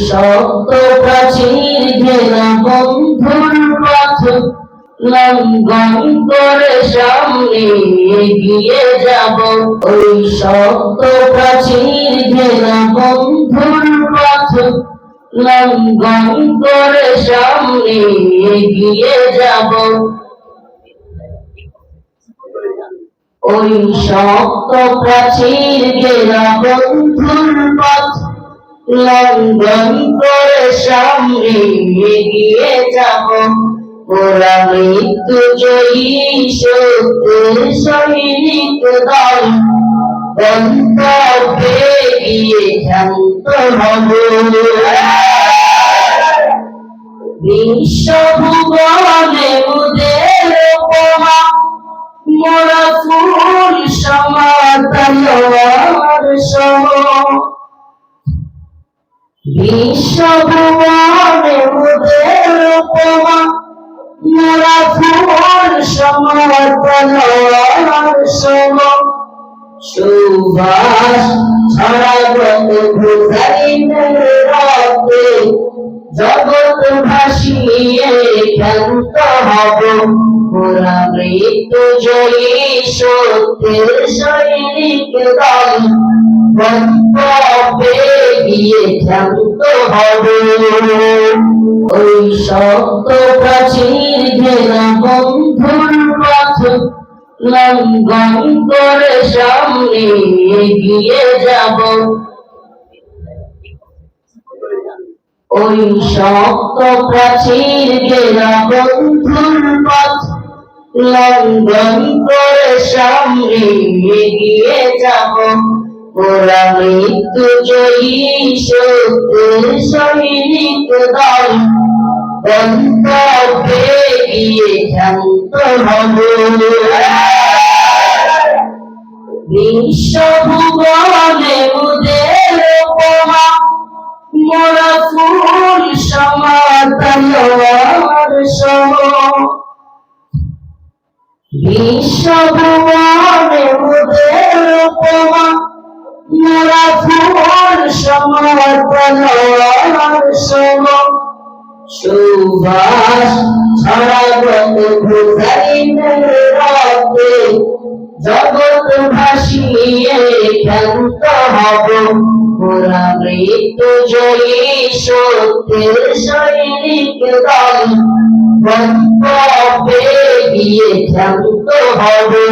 শক্ত প্রাচীর ঘেরা বন্ধুর পথ, লঙ্ঘন করে সামনে এগিয়ে যাব। ওই শক্ত প্রাচীর ঘেরা বন্ধুর পথ, লঙ্ঘন করে সামনে এগিয়ে যাব। ওই শক্ত প্রাচীর ঘেরা বন্ধুর পথ লঙ্ঘন করে সামনে এগিয়ে যাব। ওরা মৃত্যু জয়ী, সত্যের সৈনিক দল। গন্তব্যে গিয়ে শান্ত হব। বিশ্বভুবনে মুদের উপমা, মোরা ফুল সমাতলোয়ার সম বিশ্বভুবনে মুদের উপমা, মোরা ফুল সমাতলোয়ার সম। সুভাষ ছড়াগত ভুজাইনের রক্তে জগৎ ভাসিয়ে ক্ষান্ত হব। ওরা মৃত্যু জয়ী সত্যের সৈনিক দল। গিয়ে ক্ষান্ত হব। ওই শক্ত প্রাচীর ঘেরা বন্ধুর পথ লঙ্ঘন করে সামনে এগিয়ে যাব। ওই শক্ত প্রাচীর ঘেরা বন্ধুর পথ লঙ্ঘন করে সামনে এগিয়ে যাব। ওরা মৃত্যু জয়ী, সত্যের সৈনিক দল। গন্তব্যে গিয়ে শান্ত হব। বিশ্বভুবনে মুদের উপমা, মোরা ফুল বিশ্বভুবনে সুভাষ ছড়াগত ভুজাইনের রক্তে জগৎ ভাসিয়ে ক্ষান্ত হব ওরা মৃত্যু জয়ী সত্যের সৈনিক দল গন্তব্যে গিয়ে ক্ষান্ত হবে